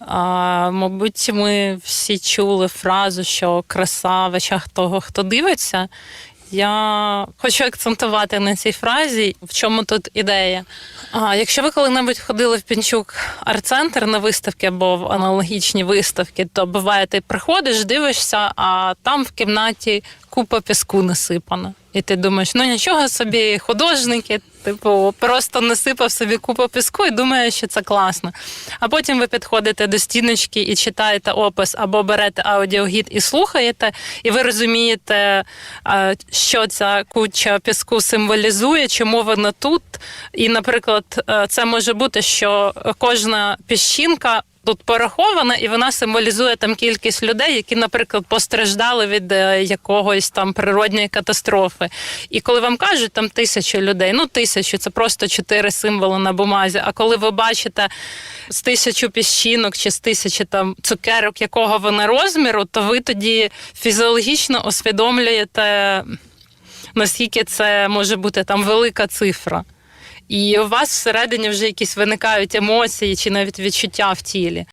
А, мабуть, ми всі чули фразу, що краса в очах того, хто дивиться. Я хочу акцентувати на цій фразі, в чому тут ідея. А, якщо ви коли-небудь ходили в Пінчук арт-центр на виставки або в аналогічні виставки, то буває, ти приходиш, дивишся, а там в кімнаті купа піску насипана. І ти думаєш, ну нічого собі, художники, типу, просто насипав собі купу піску і думає, що це класно. А потім ви підходите до стіночки і читаєте опис або берете аудіогід і слухаєте, і ви розумієте, що ця куча піску символізує, чому вона тут. І, наприклад, е, це може бути, що кожна піщинка. Тут порахована, і вона символізує там кількість людей, які, наприклад, постраждали від е, якогось там природньої катастрофи. І коли вам кажуть там тисячу людей, ну тисячу це просто чотири символи на бумазі. А коли ви бачите з тисячу піщинок чи з тисячі там цукерок, якого вони розміру, то ви тоді фізіологічно усвідомлюєте, наскільки це може бути там велика цифра. І у вас всередині вже якісь виникають емоції чи навіть відчуття в тілі.